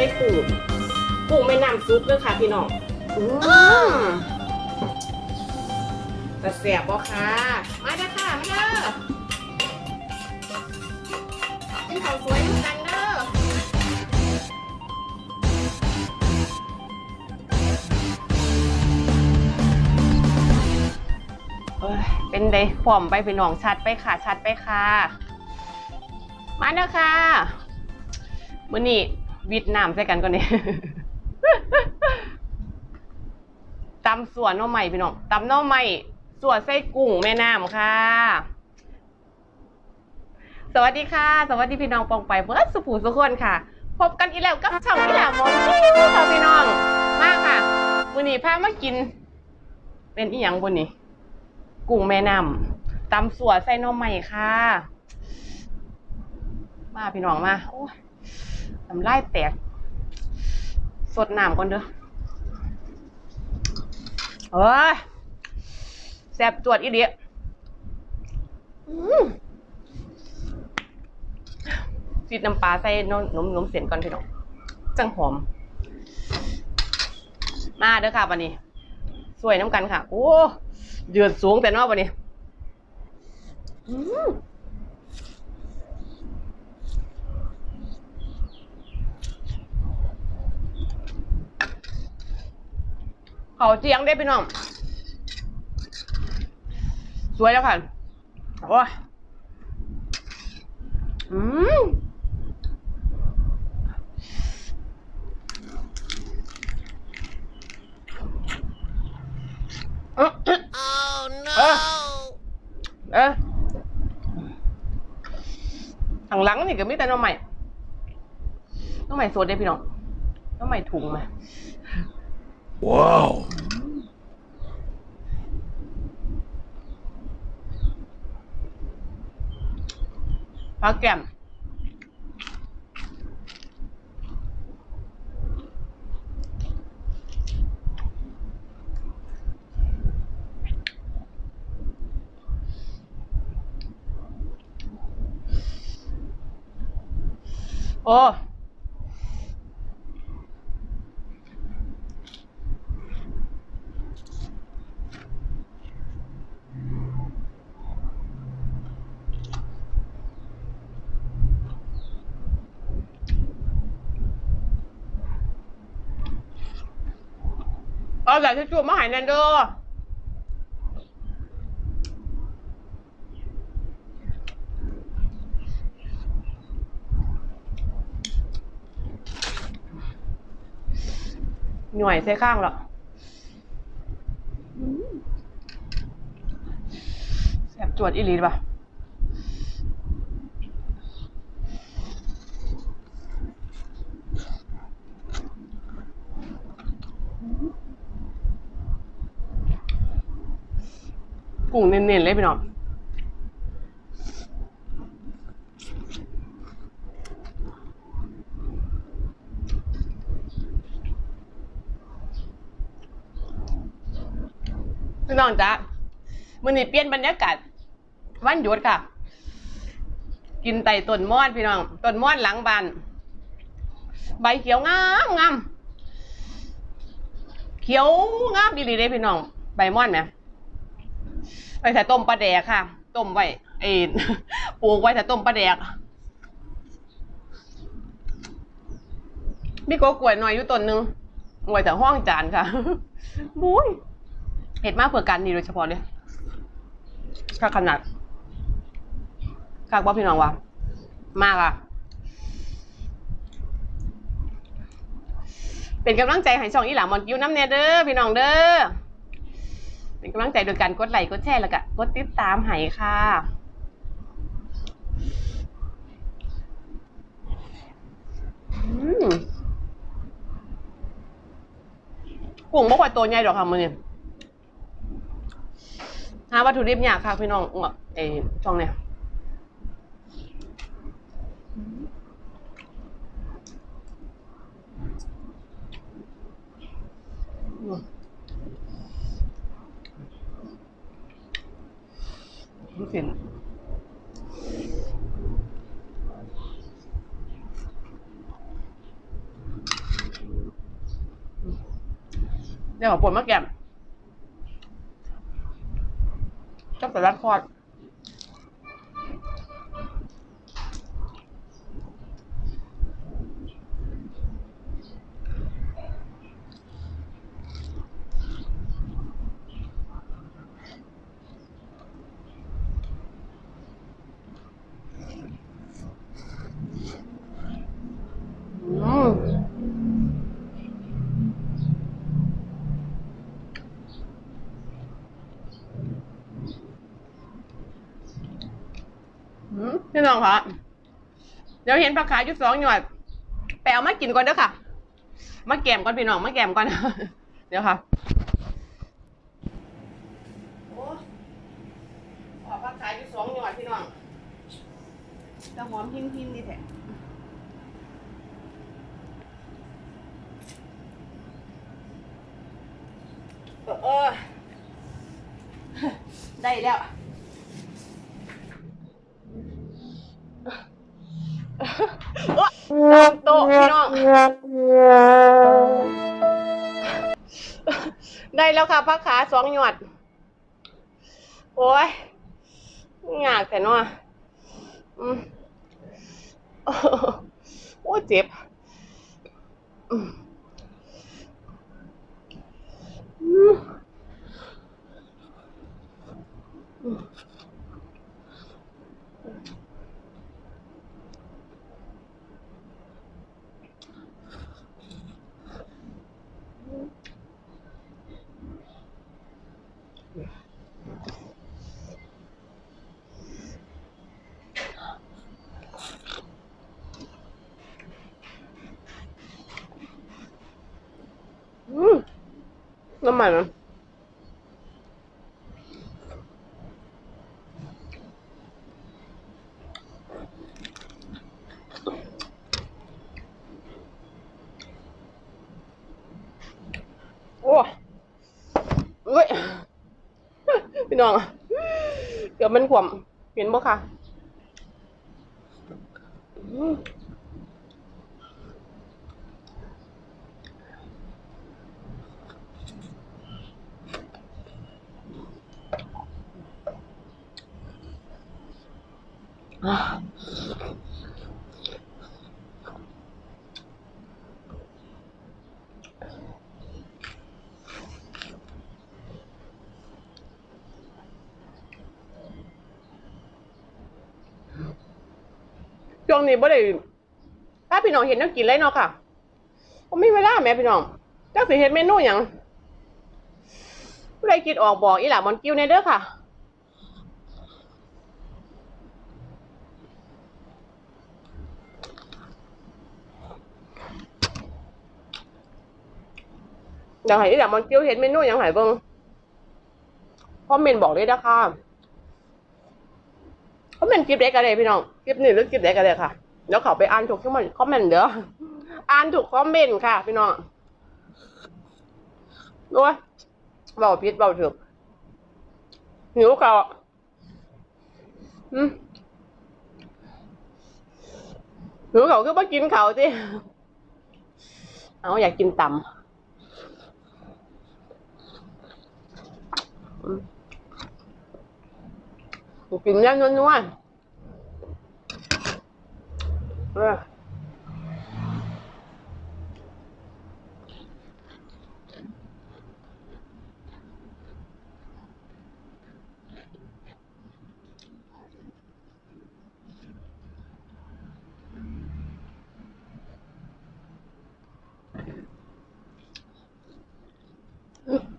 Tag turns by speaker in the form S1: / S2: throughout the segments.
S1: ไส้กุ้งกุ้งแม่น้ำซุปเลยค่ะพี่น้องอแต่เสียบบ่ค่ะ มาเด้อค่ะ มาเด้อกินข้าวสวยด้วยกันเด้อเอ้ยเป็นไดฟอมไปพี่น้องชัดไปค่ะ ชัดไปค่ะ มาเด้อค่ะมื้อนี้ วิดน้ำใส่กันก่อนนี่ตำส่วนน้อใหม่พี่น้องตำน้อใหม่ส่วนไส้กุ้งแม่น้ำค่ะ สวัสดีค่ะ สวัสดีพี่น้องปองไปเบิร์ดสุภูสุคนค่ะ พบกันอีกแล้วกับช่องอีหลามอนคิวค่ะพี่น้อง มากค่ะมื้อนี้พามากิน เป็นอีหยังบนนี้กุ้งแม่น้ำตำส่วนใส่น้อใหม่ค่ะ มาพี่น้องมาโอ้ย น้ำลายแตก สดน้ำก่อนเด้อเอ้ยแซ่บจวดอีเดียซีดน้ำปลาใส่นมนมนมเสียนก่อนพี่น้อง จังหอม มาเด้อค่ะวันนี้ สวยน้ำกันค่ะ โอ้ เดือดสูงแต่นอกวันนี้ อืม เขาเจียงได้พี่น้อง สวยแล้วค่ะ โอ้ยอืมเออ
S2: Oh
S1: เออเออทางหลังนี่ก็มีแต่น้องใหม่น้องใหม่สดได้พี่น้องน้องใหม่ถุงมา
S2: Wow.
S1: พัก เอาแต่ที่จูบมาใหายแนนเดอร์หน่วยใส่ข้างหรอแสบจวดอีหลีป่ะ กุ้งเน้นๆเลยพี่น้องพี่น้องจ๊ะมื้อนี้เปลี่ยนบรรยากาศวันหยุดค่ะ กินไต่ต้นม่อนพี่น้องต้นม่อนหลังบ้านใบเขียวงามงามเขียวงามดีเลยพี่น้อง ใบม่อนไหม ไปใส่ต้มปลาแดกค่ะ ต้มไว้เอ็นปลูกไว้ใส่ต้มปลาแดกมีโกกล้วยหน่อยอยู่ต้นนึงไว้แต่ห้องจานค่ะบุ้ยเห็ดมากเผื่อกันนี่โดยเฉพาะเลยค่าขนาดค่าว่าพี่น้องว่ะมากอะ เป็นกำลังใจให้ช่องอีหลามอนกิ้วน้ำเนเด้อพี่น้องเด้อ เป็นกำลังใจโดยการกดไลค์กดแชร์แล้วก็กดติดตามให้ค่ะอืมกุ้งบ่ค่อยตัวใหญ่ดอกค่ะมือนี้หาวัตถุดิบยากค่ะพี่น้องอะไอ้ช่องเนี่ย ลูกศิษเนี่ยหมปวดมากแก่มจับแต่รัดคอ พี่น้องคะเดี๋ยวเห็นปลาขายอยู่สองหน่วยไปเอามากินก่อนเด้อค่ะ มาแกมก่อนพี่น้องมาแกมก่อน เดี๋ยวค่ะขอปลาขายอยู่สองหน่วยพี่น้องจะหอมหิ้งหิ้งนี่แท้เออเออ ได้แล้ว ได้แล้วค่ะพักขาสองหยอด โอ้ยยากแต่นาะอืมโอ้เจ็บอืม น้ำมันมันโอ้เอ้ยพี่น้องเดี๋ยวมันขวมเห็นบ่ค่ะอืม อะ ช่วงนี้บ่ได้ถ้าพี่น้องเห็นแน้วกินเลยเนาะค่ะผมไม่เวลาแม่พี่น้องจักสิเฮ็ดเมนูหยังผู้ใดคิดออกบอกอีหล่ามันกิ้วในเด้อค่ะ อยากให้ที่หลังมันเกี้ยวเห็นเมนูอย่างไรเบิ้งคอมเมนต์บอกเลยนะคะคอมเมนต์คลิปเด็กกันเลยพี่น้องคลิปนี้หรือคลิปเด็กกันเลยค่ะเดี๋ยวเขาไปอ่านถูกคอมเมนคอมเมนต์เดี๋ยวอ่านถูกคอมเมนต์ค่ะ พี่น้องดูว่าเบาพิษเบาถึกหิวเขาวอืมหิวเขาคือว่ากินเขาสิเอาอยากกินตำ กินย่างนัวๆเออ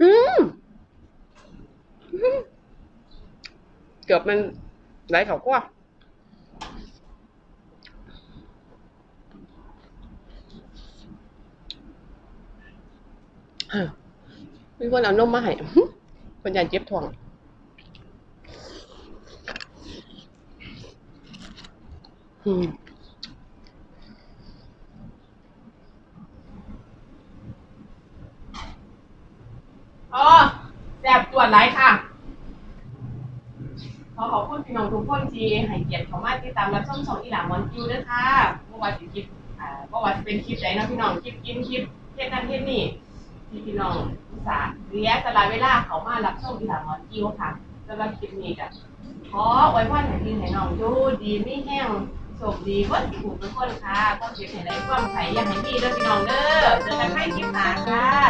S1: อืม เกื อบมันไหลเขากว่ามีคนเอานมมาให้คนยากเจ็บท้องอืมอ๋อแสบตรวจไหลค่ะ น้องทุกคนที่ให้เกียรติเขามาติดตามรับชมช่องอีหลามอนคิวด้วยค่ะเมื่อวานสิคลิปอ่าเมื่อวานเป็นคลิปไหนเนาะพี่น้องคลิปกินคลิปเฮ็ดนั่นเฮ็ดนี่ที่พี่พี่น้องอุตส่าห์เรียสละเวลาเขามารับชมอีหลาหมอนกิ้วค่ะสำหรับคลิปนี้ก็ขอไว้พรให้พี่ให้น้องอยู่ดีไม่แห้งโชคดีเบิดถูกทุกคนค่ะก็เก็บให้ได้ความไข่อยากให้ดีเด้อพี่น้องเด้อเจอกันใหม่คลิปหน้าค่ะ